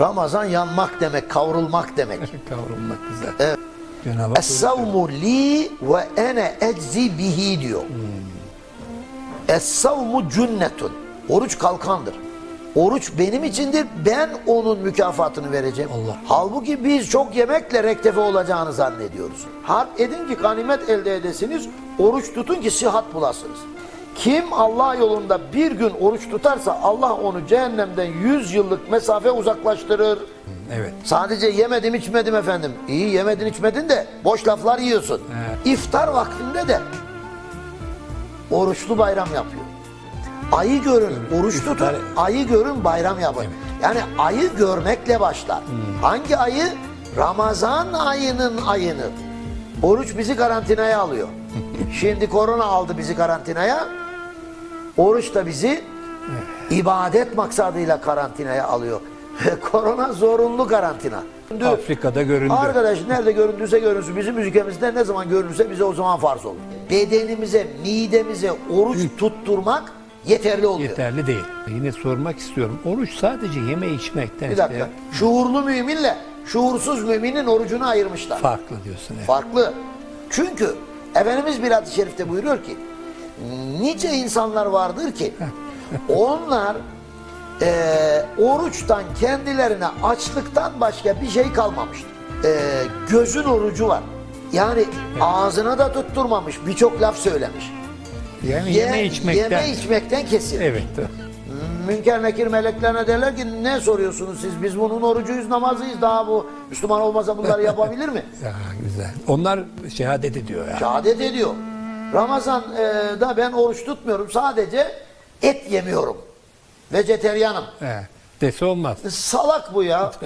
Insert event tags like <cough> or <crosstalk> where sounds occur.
Ramazan yanmak demek, kavrulmak demek. <laughs> Kavrulmak güzel. Evet. Es-savmu li ve ene eczi bihi diyor. Es-savmu cünnetun. Oruç kalkandır. Oruç benim içindir. Ben onun mükafatını vereceğim. Allah. Halbuki biz çok yemekle rektefe olacağını zannediyoruz. Harp edin ki ganimet elde edesiniz. Oruç tutun ki sıhhat bulasınız. Kim Allah yolunda bir gün oruç tutarsa Allah onu cehennemden 100 yıllık mesafe uzaklaştırır. Evet. Sadece yemedim içmedim efendim. İyi yemedin içmedin de boş laflar yiyorsun. İftar vaktinde de oruçlu bayram yapıyor. Ayı görün, oruç tutun, ayı görün bayram yapın. Yani ayı görmekle başlar. Hangi ayı? Ramazan ayının ayını. Oruç bizi karantinaya alıyor. <laughs> Şimdi korona aldı bizi karantinaya. Oruç da bizi ibadet maksadıyla karantinaya alıyor. <laughs> korona zorunlu karantina. Afrika'da göründü. Arkadaş nerede göründüyse görünsün. Bizim ülkemizde ne zaman görünürse bize o zaman farz olur. Bedenimize, midemize oruç tutturmak yeterli oluyor. Yeterli değil. Yine sormak istiyorum. Oruç sadece yeme içmekten Bir dakika. işte Şuurlu müminle şuursuz müminin orucunu ayırmışlar. farklı diyorsun. Evet. Farklı. Çünkü Efendimiz bir hadis-i şerifte buyuruyor ki nice insanlar vardır ki onlar eee, oruçtan kendilerine açlıktan başka bir şey kalmamıştır. Eee, gözün orucu var. Yani ağzına da tutturmamış birçok laf söylemiş. Yani Ye- yeme içmekten. Yeme içmekten kesin. Evet. Münker nekir meleklerine derler ki ne soruyorsunuz siz? Biz bunun orucuyuz, namazıyız. Daha bu Müslüman olmasa bunları yapabilir mi? <laughs> Ya, güzel. Onlar şehadet ediyor ya. Şehadet ediyor. Ramazan'da ben oruç tutmuyorum. Sadece et yemiyorum. Vejeteryanım. He. Dese olmaz. Salak bu ya. <laughs>